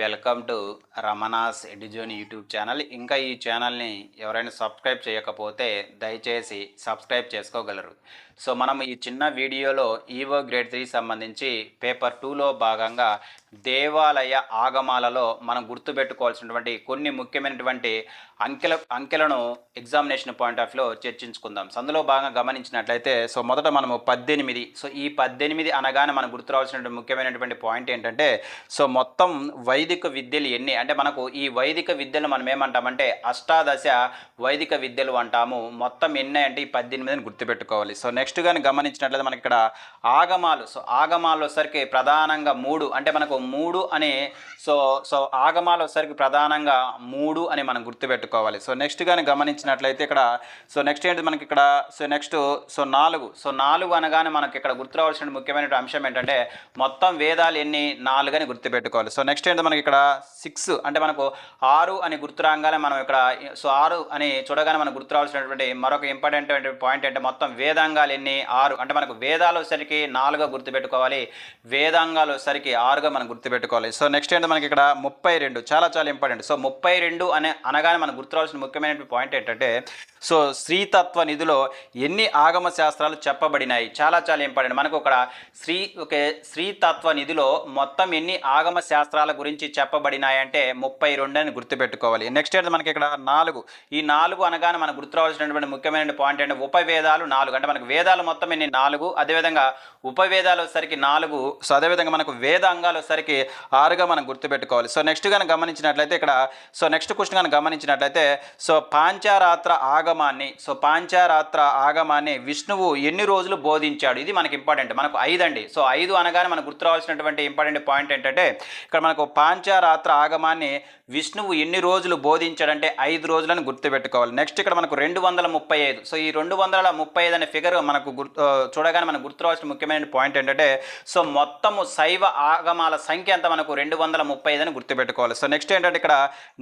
Welcome to Ramana's Edizone YouTube channel. ఇంకా ఈ ఛానల్ని ఎవరైనా సబ్స్క్రైబ్ చేయకపోతే దయచేసి సబ్స్క్రైబ్ చేసుకోగలరు. సో మనం ఈ చిన్న వీడియోలో ఈవో గ్రేడ్ త్రీ సంబంధించి పేపర్ టూలో భాగంగా దేవాలయ ఆగమాలలో మనం గుర్తుపెట్టుకోవాల్సినటువంటి కొన్ని ముఖ్యమైనటువంటి అంకెల అంకెలను ఎగ్జామినేషన్ పాయింట్ ఆఫ్ వ్యూలో చర్చించుకుందాం. అందులో భాగంగా గమనించినట్లయితే సో మొదట మనము పద్దెనిమిది. సో ఈ పద్దెనిమిది అనగానే మనం గుర్తు రావాల్సినటువంటి ముఖ్యమైనటువంటి పాయింట్ ఏంటంటే సో మొత్తం వైదిక విద్యలు ఎన్ని? అంటే మనకు ఈ వైదిక విద్యలు మనం ఏమంటామంటే అష్టాదశ వైదిక విద్యలు అంటాము. మొత్తం ఎన్ని అంటే ఈ పద్దెనిమిదిని గుర్తుపెట్టుకోవాలి. సో నెక్స్ట్ కానీ గమనించినట్లయితే మనకి ఇక్కడ ఆగమాలు. సో ఆగమాలు వచ్చరికి ప్రధానంగా మూడు అంటే మనకు మూడు అనే సో సో ఆగమాలు వచ్చరికి ప్రధానంగా మూడు అని మనం గుర్తుపెట్టుకోవాలి. సో నెక్స్ట్ కానీ గమనించినట్లయితే ఇక్కడ సో నెక్స్ట్ ఏంటి మనకి ఇక్కడ సో నెక్స్ట్ సో నాలుగు. సో నాలుగు అనగానే మనకి ఇక్కడ గుర్తు రావాల్సిన ముఖ్యమైన అంశం ఏంటంటే మొత్తం వేదాలు ఎన్ని? నాలుగు అని గుర్తుపెట్టుకోవాలి. సో నెక్స్ట్ ఏంటి మనకి ఇక్కడ సిక్స్ అంటే మనకు ఆరు అని గుర్తు రాగానే మనం ఇక్కడ సో ఆరు అని చూడగానే మనకు గుర్తు రావాల్సినటువంటి మరొక ఇంపార్టెంట్ పాయింట్ అంటే మొత్తం వేదాంగాలు ఎన్ని? ఆరు. అంటే మనకు వేదాలు వచ్చేసరికి నాలుగుగా గుర్తుపెట్టుకోవాలి వేదాంగాలు వచ్చేసరికి ఆరుగా మనం గుర్తుపెట్టుకోవాలి సో నెక్స్ట్ ఏంటి మనకి ఇక్కడ ముప్పై రెండు. చాలా చాలా ఇంపార్టెంట్. సో ముప్పై రెండు అనే అనగానే మనకు గుర్తు రావాల్సిన ముఖ్యమైన పాయింట్ ఏంటంటే సో శ్రీతత్వ నిధిలో ఎన్ని ఆగమ శాస్త్రాలు చెప్పబడినాయి? చాలా చాలా ఇంపార్టెంట్. మనకు ఇక్కడ శ్రీ ఒకే శ్రీతత్వ నిధిలో మొత్తం ఎన్ని ఆగమ శాస్త్రాల గురించి గురించి చెప్పబడినాయంటే ముప్పై రెండు అని గుర్తుపెట్టుకోవాలి. నెక్స్ట్ అయితే మనకి ఇక్కడ? నాలుగు. ఈ నాలుగు అనగానే మనకు గుర్తు రావాల్సినటువంటి ముఖ్యమైన పాయింట్ అంటే ఉపవేదాలు నాలుగు. అంటే మనకు వేదాలు మొత్తం ఎన్ని? నాలుగు. అదేవిధంగా ఉపవేదాలు వచ్చేసరికి నాలుగు. సో అదేవిధంగా మనకు వేదాంగాలు వచ్చేసరికి ఆరుగా మనం గుర్తుపెట్టుకోవాలి. సో నెక్స్ట్ కానీ గమనించినట్లయితే ఇక్కడ సో నెక్స్ట్ క్వశ్చన్ కానీ గమనించినట్లయితే సో పాంచారాత్ర ఆగమాన్ని సో పాంచారాత్ర ఆగమాన్ని విష్ణువు ఎన్ని రోజులు బోధించాడు? ఇది మనకి ఇంపార్టెంట్ మనకు ఐదు అండి సో ఐదు అనగానే మనకు గుర్తు రావాల్సినటువంటి ఇంపార్టెంట్ పాయింట్ ఏంటంటే ఇక్కడ మనకు పాంచారాత్ర ఆగమాన్ని విష్ణువు ఎన్ని రోజులు బోధించాడంటే ఐదు రోజులను గుర్తుపెట్టుకోవాలి. నెక్స్ట్ ఇక్కడ మనకు రెండు వందల ముప్పై ఐదు. సో ఈ రెండు వందల ముప్పై ఐదు అనే ఫిగర్ మనకు గుర్తు చూడగానే మనకు గుర్తురావాల్సిన ముఖ్యమైన పాయింట్ ఏంటంటే సో మొత్తము శైవ ఆగమాల సంఖ్య అంతా మనకు రెండు వందల ముప్పై ఐదు అని గుర్తుపెట్టుకోవాలి. సో నెక్స్ట్ ఏంటంటే ఇక్కడ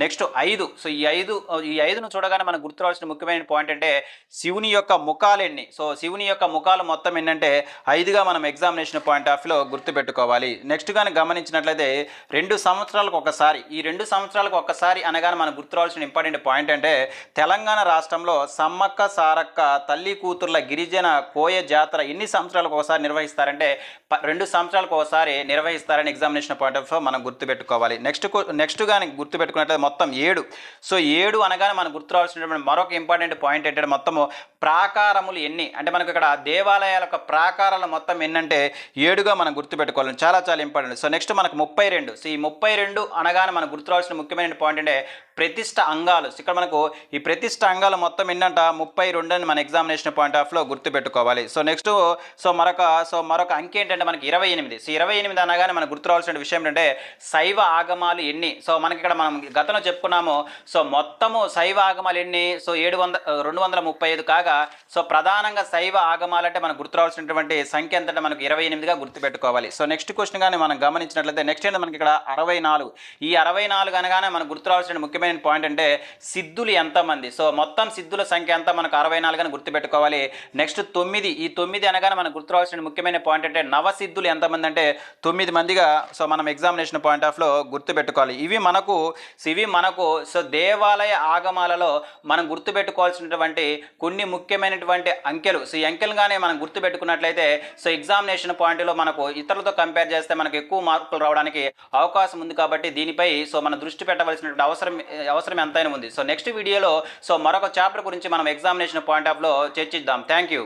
నెక్స్ట్ ఐదు. సో ఈ ఐదు ఈ ఐదును చూడగానే మనకు గుర్తు రావాల్సిన ముఖ్యమైన పాయింట్ అంటే శివుని యొక్క ముఖాలు ఎన్ని? సో శివుని యొక్క ముఖాలు మొత్తం ఏంటంటే ఐదుగా మనం ఎగ్జామినేషన్ పాయింట్ ఆఫ్లో గుర్తుపెట్టుకోవాలి. నెక్స్ట్ కానీ గమనించినట్లయితే రెండు సంవత్సరాలకు ఒకసారి ఈ రెండు సంవత్సరాలకు ఒకసారి అనగానే మనం గుర్తు రావాల్సిన ఇంపార్టెంట్ పాయింట్ అంటే తెలంగాణ రాష్ట్రంలో సమ్మక్క సారక్క తల్లి కూతుర్ల గిరిజన కోయ జాతర ఎన్ని సంవత్సరాలకు ఒకసారి నిర్వహిస్తారంటే రెండు సంవత్సరాలకు ఒకసారి నిర్వహిస్తారని ఎగ్జామినేషన్ పాయింట్ ఆఫ్ మనం గుర్తుపెట్టుకోవాలి. నెక్స్ట్ నెక్స్ట్ కానీ గుర్తుపెట్టుకున్నట్లయితే మొత్తం ఏడు. సో ఏడు అనగానే మనం గుర్తురావాల్సినటువంటి మరొక ఇంపార్టెంట్ పాయింట్ ఏంటంటే మొత్తము ప్రాకారములు ఎన్ని? అంటే మనకు ఇక్కడ దేవాలయాల యొక్క ప్రాకారాలు మొత్తం ఎన్నంటే ఏడుగా మనం గుర్తుపెట్టుకోవాలి చాలా చాలా ఇంపార్టెంట్. సో నెక్స్ట్ మనకు ముప్పై రెండు. సో ఈ ముప్పై రెండు అనగానే మనకు గుర్తు రావాల్సిన ముఖ్యమైన పాయింట్ అంటే ప్రతిష్ట అంగాలు. ఇక్కడ మనకు ఈ ప్రతిష్ట అంగాలు మొత్తం ఏంటంట ముప్పై రెండు అని మన ఎగ్జామినేషన్ పాయింట్ ఆఫ్లో గుర్తుపెట్టుకోవాలి. సో నెక్స్ట్ సో మరొక సో మరొక అంకె ఏంటంటే మనకి ఇరవై ఎనిమిది. సో ఇరవై ఎనిమిది అనగానే మనకు గుర్తు రావాల్సిన విషయం ఏంటంటే శైవ ఆగమాలు ఎన్ని? సో మనకి ఇక్కడ మనం గతంలో చెప్పుకున్నాము. సో మొత్తము శైవ ఆగమాలు ఎన్ని? సో ఏడు వందల రెండు వందల ముప్పై ఐదు కాగా సో ప్రధానంగా శైవ ఆగమాలు అంటే మనకు గుర్తు రావాల్సినటువంటి సంఖ్య ఎంతంటే మనకు ఇరవై ఎనిమిదిగా గుర్తుపెట్టుకోవాలి. సో నెక్స్ట్ క్వశ్చన్ కానీ మనం గమనించినట్లయితే నెక్స్ట్ ఏంటంటే మనకి ఇక్కడ అరవై నాలుగు. ఈ అరవై నాలుగు అనగానే మనకు గుర్తు రావాల్సిన ముఖ్యమైన పాయింట్ అంటే సిద్ధులు ఎంతమంది? సో మొత్తం సిద్ధుల సంఖ్య అంతా మనకు అరవై నాలుగు అని గుర్తుపెట్టుకోవాలి. నెక్స్ట్ తొమ్మిది. ఈ తొమ్మిది అనగానే మనకు గుర్తు రావాల్సిన ముఖ్యమైన పాయింట్ అంటే నవసిద్ధులు ఎంతమంది అంటే తొమ్మిది మందిగా సో మనం ఎగ్జామినేషన్ పాయింట్ ఆఫ్లో గుర్తుపెట్టుకోవాలి. ఇవి మనకు ఇవి మనకు సో దేవాలయ ఆగమాలలో మనం గుర్తుపెట్టుకోవాల్సినటువంటి కొన్ని ముఖ్యమైనటువంటి అంకెలు. సో ఈ అంకెలుగానే మనం గుర్తుపెట్టుకున్నట్లయితే సో ఎగ్జామినేషన్ పాయింట్లో మనకు ఇతరులతో కంపేర్ చేస్తే మనకు ఎక్కువ మార్కులు రావడానికి అవకాశం ఉంది. కాబట్టి దీనిపై సో మనం దృష్టి పెట్టవలసినటువంటి అవసరం అవసరం ఎంతైనా ఉంది. సో నెక్స్ట్ వీడియోలో సో మరొక చాప్టర్ గురించి మనం ఎగ్జామినేషన్ పాయింట్ ఆఫ్లో చర్చిద్దాం. Thank you